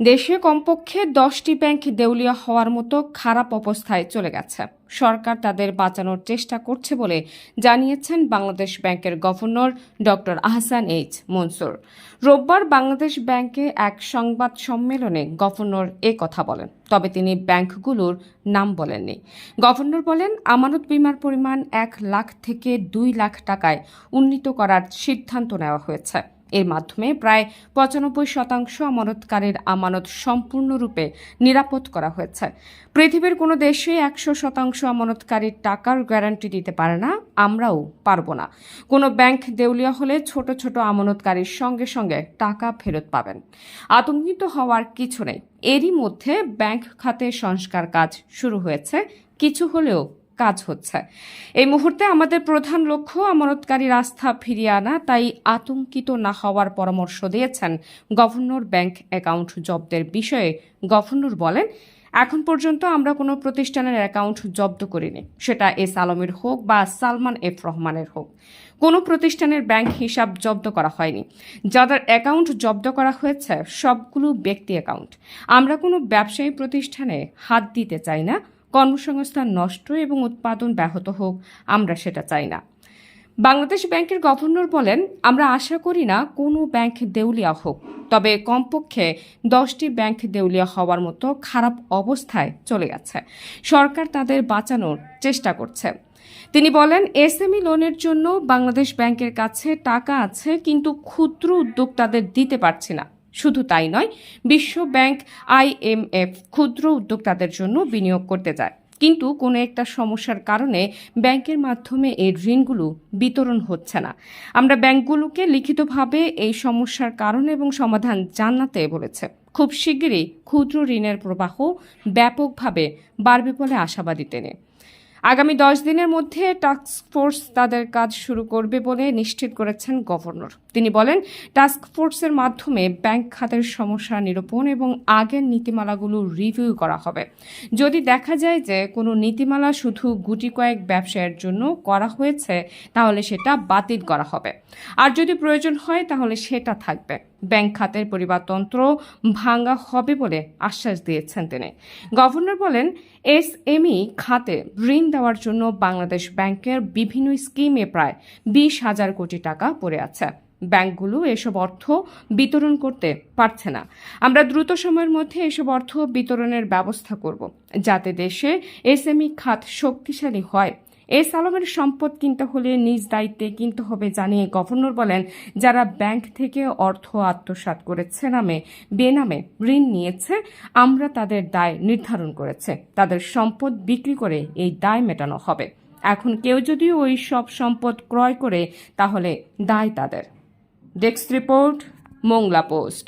দেশে কমপক্ষে দশটি ব্যাংক দেউলিয়া হওয়ার মতো খারাপ অবস্থায় চলে গেছে। সরকার তাদের বাঁচানোর চেষ্টা করছে বলে জানিয়েছেন বাংলাদেশ ব্যাংকের governor doctor Ahsan H Mansur. রোববার বাংলাদেশ ব্যাংকে এক সংবাদ সম্মেলনে গভর্নর এ কথা বলেন। তবে তিনি ব্যাংকগুলোর নাম বলেননি। গভর্নর বলেন, আমানত বিমার পরিমাণ এক লাখ থেকে দুই লাখ টাকায় উন্নীত করার সিদ্ধান্ত নেওয়া হয়েছে। এর মাধ্যমে প্রায় পঁচানব্বই শতাংশ আমানতকারীর আমানত সম্পূর্ণরূপে নিরাপদ করা হয়েছে। পৃথিবীর কোনো দেশে একশো শতাংশ আমানতকারীর টাকার গ্যারান্টি দিতে পারে না, আমরাও পারব না। কোনো ব্যাংক দেউলিয়া হলে ছোট ছোট আমানতকারীর সঙ্গে সঙ্গে টাকা ফেরত পাবেন। আতঙ্কিত হওয়ার কিছু নেই। এরই মধ্যে ব্যাংক খাতে সংস্কার কাজ শুরু হয়েছে। কিছু হলেও কাজ হচ্ছে। এই মুহূর্তে আমাদের প্রধান লক্ষ্য আমানতকারী রাস্তা ফিরিয়ে আনা, তাই আতঙ্কিত না হওয়ার পরামর্শ দিয়েছেন গভর্নর ব্যাংক অ্যাকাউন্ট জব্দের বিষয়ে। গভর্নর বলেন, এখন পর্যন্ত আমরা কোনো প্রতিষ্ঠানের অ্যাকাউন্ট জব্দ করিনি, সেটা এস আলমের হোক বা সালমান এফ রহমানের হোক। কোনো প্রতিষ্ঠানের ব্যাংক হিসাব জব্দ করা হয়নি। যাদের অ্যাকাউন্ট জব্দ করা হয়েছে, সবগুলো ব্যক্তি অ্যাকাউন্ট। আমরা কোনো ব্যবসায়ী প্রতিষ্ঠানে হাত দিতে চাই না কর্মসংস্থান নষ্ট এবং উৎপাদন ব্যাহত হোক, আমরা সেটা চাই না। বাংলাদেশ ব্যাংকের গভর্নর বলেন, আমরা আশা করি না কোনো ব্যাংক দেউলিয়া হোক, তবে কমপক্ষে দশটি ব্যাংক দেউলিয়া হওয়ার মতো খারাপ অবস্থায় চলে গেছে। সরকার তাদের বাঁচানোর চেষ্টা করছে। তিনি বলেন, এসএমই লোনের জন্য বাংলাদেশ ব্যাংকের কাছে টাকা আছে, কিন্তু ক্ষুদ্র উদ্যোক্তাদের দিতে পারছি না। শুধু তাই নয়, বিশ্ব ব্যাংক আইএমএফ ক্ষুদ্র উদ্যোক্তাদের জন্য বিনিয়োগ করতে যায় কিন্তু কোনো একটা সমস্যার কারণে ব্যাংকের মাধ্যমে এই ঋণগুলো বিতরণ হচ্ছে না। আমরা ব্যাংকগুলোকে লিখিতভাবে এই সমস্যার কারণ এবং সমাধান জানাতে বলেছে। খুব শিগগিরই ক্ষুদ্র ঋণের প্রবাহ ব্যাপকভাবে বাড়বে বলে আশাবাদী তিনি। আগামী দশ দিনের মধ্যে টাস্ক ফোর্স তাদের কাজ শুরু করবে বলে নিশ্চিত করেছেন গভর্নর। তিনি বলেন টাস্ক ফোর্সের মাধ্যমে ব্যাংক খাতের সমস্যা নিরূপণ এবং আগের নীতিমালাগুলো রিভিউ করা হবে। যদি দেখা যায় যে কোনো নীতিমালা শুধু গুটি কয়েক ব্যবসায়ের জন্য করা হয়েছে, তাহলে সেটা বাতিল করা হবে। আর যদি প্রয়োজন হয়, তাহলে সেটা থাকবে। ব্যাংক খাতের পরিবারতন্ত্র ভাঙ্গা হবে বলে আশ্বাস দিয়েছেন তিনি। গভর্নর বলেন, এস এসএমই খাতে ঋণ দেওয়ার জন্য বাংলাদেশ ব্যাংকের বিভিন্ন স্কিমে প্রায় বিশ হাজার কোটি টাকা পড়ে আছে। ব্যাংকগুলো এসব অর্থ বিতরণ করতে পারছে না। আমরা দ্রুত সময়ের মধ্যে এসব অর্থ বিতরণের ব্যবস্থা করব, যাতে দেশে এসএমই খাত শক্তিশালী হয়। এস আলমের সম্পদ কিনতে হলে নিজ দায়িত্বে কিনতে হবে জানিয়ে গভর্নর বলেন, যারা ব্যাংক থেকে অর্থ আত্মসাৎ করেছে নামে, বেনামে ঋণ নিয়েছে, আমরা তাদের দায় নির্ধারণ করেছে। তাদের সম্পদ বিক্রি করে এই দায় মেটানো হবে। এখন কেউ যদি ওই সব সম্পদ ক্রয় করে, তাহলে দায় তাদের। Desk report Mongla post.